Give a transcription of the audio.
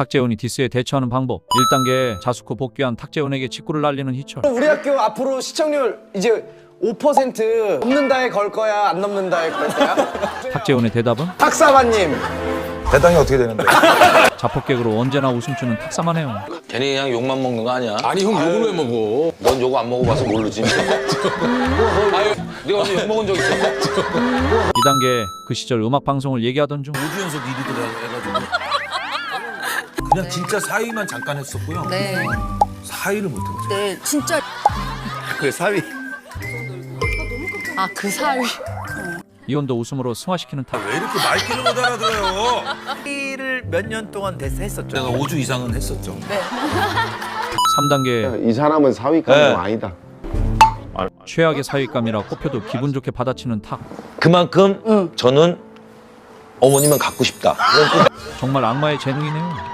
탁재훈이 디스에 대처하는 방법 1단계 자숙 후 복귀한 탁재훈에게 직구를 날리는 희철 우리 학교 앞으로 시청률 이제 5% 넘는다에 걸 거야 안 넘는다에 걸 거야? 탁재훈의 대답은 탁사바님 대당이 어떻게 되는데? 자폭객으로 언제나 웃음주는 탁사만 해요 괜히 그냥 욕만 먹는 거 아니야? 아니 형 욕을 왜 먹어? 넌 욕 안 먹어봐서 모르지. 아유, 네가 어디 욕 먹은 적 있어? 2단계 그 시절 음악 방송을 얘기하던 중 5주 연속 1위더라 해가지고 그냥 진짜 사위만 잠깐 했었고요. 네. 사위를 못 해봤어요. 네, 진짜. 그 사위. 아, 그 사위. 이혼도 웃음으로 승화시키는 탁왜 이렇게 말귀를 못 알아들어요? 사위를 몇 년 동안 됐 했었죠. 내가 5주 이상은 했었죠. 3단계 이 사람은 사위감이 네. 아니다. 최악의 사윗감이라 꼽혀도 기분 좋게 받아치는 탁 그만큼 저는 어머니만 갖고 싶다. 정말 악마의 재능이네요